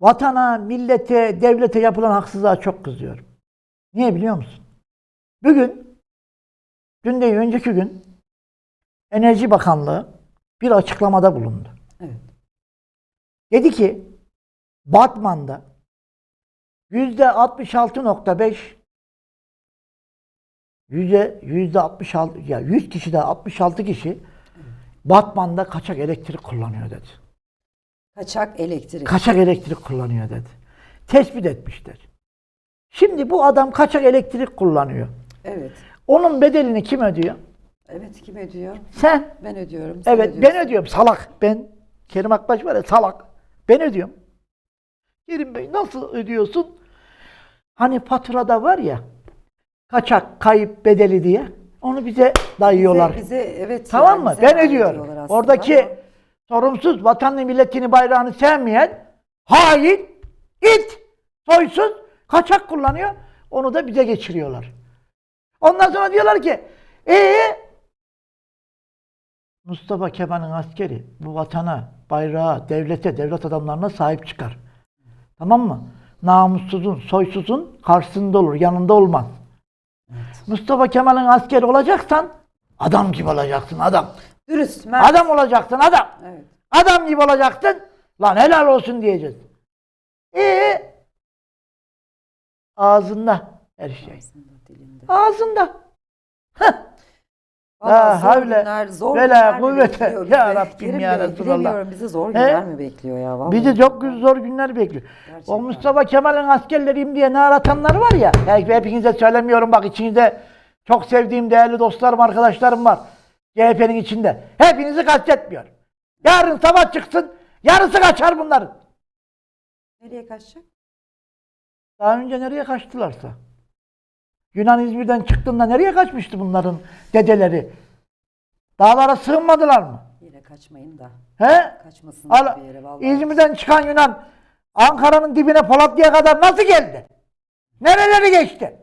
vatana, millete, devlete yapılan haksızlığa çok kızıyorum. Niye biliyor musun? Bugün, dün değil önceki gün Enerji Bakanlığı bir açıklamada bulundu. Evet. Dedi ki Batman'da yüzde 66.5 yüzde yüzde 66 ya 100 kişide 66 kişi Batman'da kaçak elektrik kullanıyor dedi. Kaçak elektrik. Kaçak elektrik kullanıyor dedi. Tespit etmişler. Şimdi bu adam kaçak elektrik kullanıyor. evet. Onun bedelini kim ödüyor? Evet kim ödüyor? Sen. Ben ödüyorum. sen Evet ödüyorsun. ben ödüyorum salak. Ben Kerim Akbaş var ya salak. Ben ödüyorum. Kerim Bey nasıl ödüyorsun? Hani faturada var ya kaçak kayıp bedeli diye onu bize dayıyorlar. Bize, bize evet. tamam yani mı? bize Ben ödüyorum. aslında Oradaki ama sorumsuz vatanını milletini bayrağını sevmeyen hain it soysuz kaçak kullanıyor. Onu da bize geçiriyorlar. Ondan sonra diyorlar ki ee Mustafa Kemal'in askeri bu vatana, bayrağa, devlete, devlet adamlarına sahip çıkar. Tamam mı? Namussuzun, soysuzun karşısında olur, yanında olmaz. Mustafa Kemal'in askeri olacaksan adam gibi olacaksın adam. Dürüst, mert. Adam olacaksın adam. Evet. Adam gibi olacaksın. Lan helal olsun diyeceğiz. Ee, ağzında her şey. Aslında dilinde. Ağzında. Heh. La zor havle günler, zor ve la günler mi kuvvete ya? Rabbim ya Resulallah. bizi zor günler mi bekliyor ya? Vallahi. Bizi çok zor günler bekliyor. Gerçekten. O Mustafa Kemal'in askerleriyim diye ne aratanlar var ya. Belki hepinize söylemiyorum bak içinizde çok sevdiğim değerli dostlarım, arkadaşlarım var. CHP'nin içinde. Hepinizi kastetmiyor. Yarın sabah çıksın, yarısı kaçar bunların. Nereye kaçacak? Daha önce nereye kaçtılarsa. Yunan İzmir'den çıktığında nereye kaçmıştı bunların dedeleri? Dağlara sığınmadılar mı? Yine kaçmayın da. He? Kaçmasınlar Al, bir yere vallahi. İzmir'den çıkan Yunan Ankara'nın dibine Polatlı'ya kadar nasıl geldi? Nereleri geçti?